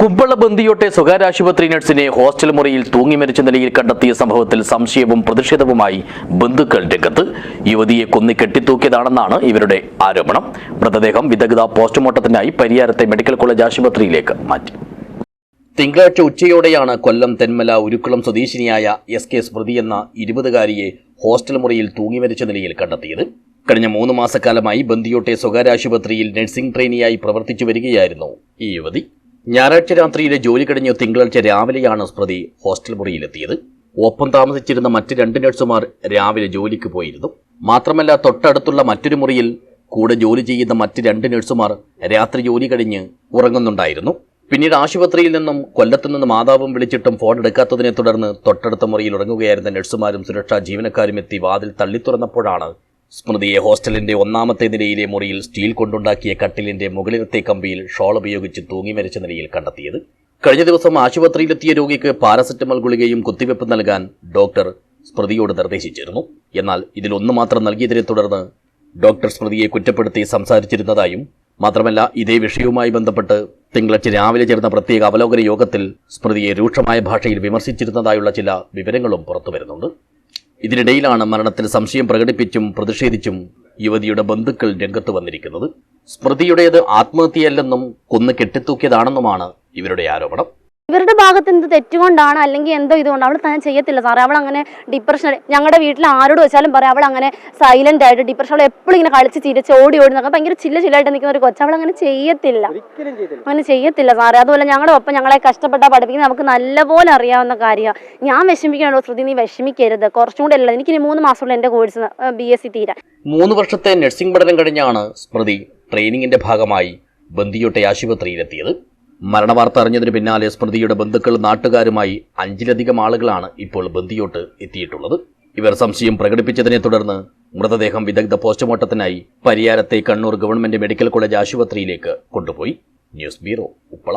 കുമ്പള ബന്ദിയോട്ടെ സ്വകാര്യ ആശുപത്രി നഴ്സിനെ ഹോസ്റ്റൽ മുറിയിൽ തൂങ്ങി മരിച്ച നിലയിൽ കണ്ടെത്തിയ സംഭവത്തിൽ സംശയവും പ്രതിഷേധവുമായി ബന്ധുക്കൾ രംഗത്ത്. യുവതിയെ കൊന്നി കെട്ടിത്തൂക്കിയതാണെന്നാണ് ഇവരുടെ ആരോപണം. മൃതദേഹം വിദഗ്ധ പോസ്റ്റ്മോർട്ടത്തിനായി പരിയാരത്തെ മെഡിക്കൽ കോളേജ് ആശുപത്രിയിലേക്ക് മാറ്റി. തിങ്കളാഴ്ച ഉച്ചയോടെയാണ് കൊല്ലം തെന്മല ഉരുക്കുളം സ്വദേശിനിയായ എസ് കെ സ്മൃതി എന്ന ഇരുപതുകാരിയെ ഹോസ്റ്റൽ മുറിയിൽ തൂങ്ങി മരിച്ച നിലയിൽ കണ്ടെത്തിയത്. കഴിഞ്ഞ മൂന്ന് മാസക്കാലമായി ബന്ദിയോട്ടെ സ്വകാര്യ ആശുപത്രിയിൽ നഴ്സിംഗ് ട്രെയിനിയായി പ്രവർത്തിച്ചു വരികയായിരുന്നു ഈ യുവതി. ഞായറാഴ്ച രാത്രിയിലെ ജോലി കഴിഞ്ഞ് തിങ്കളാഴ്ച രാവിലെയാണ് സ്മൃതി ഹോസ്റ്റൽ മുറിയിലെത്തിയത്. ഒപ്പം താമസിച്ചിരുന്ന മറ്റ് രണ്ട് നഴ്സുമാർ രാവിലെ ജോലിക്ക് പോയിരുന്നു. മാത്രമല്ല തൊട്ടടുത്തുള്ള മറ്റൊരു മുറിയിൽ കൂടെ ജോലി ചെയ്യുന്ന മറ്റ് രണ്ട് നഴ്സുമാർ രാത്രി ജോലി കഴിഞ്ഞ് ഉറങ്ങുന്നുണ്ടായിരുന്നു. പിന്നീട് ആശുപത്രിയിൽ നിന്നും കൊല്ലത്തു നിന്ന് മാതാവും വിളിച്ചിട്ടും ഫോൺ എടുക്കാത്തതിനെ തുടർന്ന് തൊട്ടടുത്ത മുറിയിൽ ഉറങ്ങുകയായിരുന്ന നഴ്സുമാരും സുരക്ഷാ ജീവനക്കാരും എത്തി വാതിൽ തള്ളിത്തുറന്നപ്പോഴാണ് സ്മൃതിയെ ഹോസ്റ്റലിന്റെ ഒന്നാമത്തെ നിലയിലെ മുറിയിൽ സ്റ്റീൽ കൊണ്ടുണ്ടാക്കിയ കട്ടിലിന്റെ മുകളിലത്തെ കമ്പിയിൽ ഷോൾ ഉപയോഗിച്ച് തൂങ്ങി മരിച്ച നിലയിൽ കണ്ടെത്തിയത്. കഴിഞ്ഞ ദിവസം ആശുപത്രിയിലെത്തിയ രോഗിക്ക് പാരസെറ്റമോൾ ഗുളികയും കുത്തിവെപ്പ് നൽകാൻ ഡോക്ടർ സ്മൃതിയോട് നിർദ്ദേശിച്ചിരുന്നു. എന്നാൽ ഇതിലൊന്നു മാത്രം നൽകിയതിനെ തുടർന്ന് ഡോക്ടർ സ്മൃതിയെ കുറ്റപ്പെടുത്തി സംസാരിച്ചിരുന്നതായും മാത്രമല്ല ഇതേ വിഷയവുമായി ബന്ധപ്പെട്ട് തിങ്കളാഴ്ച രാവിലെ ചേർന്ന പ്രത്യേക അവലോകന യോഗത്തിൽ സ്മൃതിയെ രൂക്ഷമായ ഭാഷയിൽ വിമർശിച്ചിരുന്നതായുള്ള ചില വിവരങ്ങളും പുറത്തുവരുന്നുണ്ട്. ഇതിനിടയിലാണ് മരണത്തിൽ സംശയം പ്രകടിപ്പിച്ചും പ്രതിഷേധിച്ചും യുവതിയുടെ ബന്ധുക്കൾ രംഗത്ത് വന്നിരിക്കുന്നത്. സ്മൃതിയുടേത് ആത്മഹത്യയല്ലെന്നും കൊന്നു കെട്ടിത്തൂക്കിയതാണെന്നുമാണ് ഇവരുടെ ആരോപണം. ഇവരുടെ ഭാഗത്ത് എന്ത് തെറ്റുകൊണ്ടാണ് അല്ലെങ്കിൽ എന്തോ ഇതുകൊണ്ട് അവൾ തന്നെ ചെയ്യത്തില്ല സാറേ. അവൾ അങ്ങനെ ഡിപ്രഷൻ ഞങ്ങളുടെ വീട്ടിൽ ആരോട് വെച്ചാലും പറയാം അവൾ അങ്ങനെ സൈലന്റ് ആയിട്ട് ഡിപ്രഷൻ അവൾ എപ്പോഴും ഇങ്ങനെ കളിച്ച് ചിരിച്ച് ഓടി ഓടി നോക്കാം ഭയങ്കര ചില്ല ചില്ലായിട്ട് നിൽക്കുന്ന ഒരു കൊച്ചു അവൾ അങ്ങനെ ചെയ്യത്തില്ല. അങ്ങനെ ചെയ്യത്തില്ല സാറേ. അതുപോലെ ഞങ്ങളുടെ ഒപ്പം ഞങ്ങളെ കഷ്ടപ്പെട്ടാൽ പഠിപ്പിക്കുന്നത് നമുക്ക് നല്ലപോലെ അറിയാവുന്ന കാര്യമാണ് ഞാൻ വിഷമിക്കണോ ശ്രുതി? നീ വിഷമിക്കരുത്. കുറച്ചും കൂടെ അല്ല എനിക്ക് ഇനി മൂന്ന് മാസമുള്ള എന്റെ കോഴ്സ് ബി എസ് സി തീരാൻ. മൂന്ന് വർഷത്തെ നഴ്സിംഗ് പഠനം കഴിഞ്ഞാണ് സ്മൃതി ട്രെയിനിങ്ങിന്റെ ഭാഗമായി ബന്ദിയോട്ടെ ആശുപത്രിയിലെത്തിയത്. മരണവാർത്ത അറിഞ്ഞതിന് പിന്നാലെ സ്മൃതിയുടെ ബന്ധുക്കൾ നാട്ടുകാരുമായി അഞ്ചിലധികം ആളുകളാണ് ഇപ്പോൾ ബന്ദിയോട്ട് എത്തിയിട്ടുള്ളത്. ഇവർ സംശയം പ്രകടിപ്പിച്ചതിനെ തുടർന്ന് മൃതദേഹം വിദഗ്ധ പോസ്റ്റ്മോർട്ടത്തിനായി പരിയാരത്തെ കണ്ണൂർ ഗവൺമെന്റ് മെഡിക്കൽ കോളേജ് ആശുപത്രിയിലേക്ക് കൊണ്ടുപോയി. News bureau Uppala.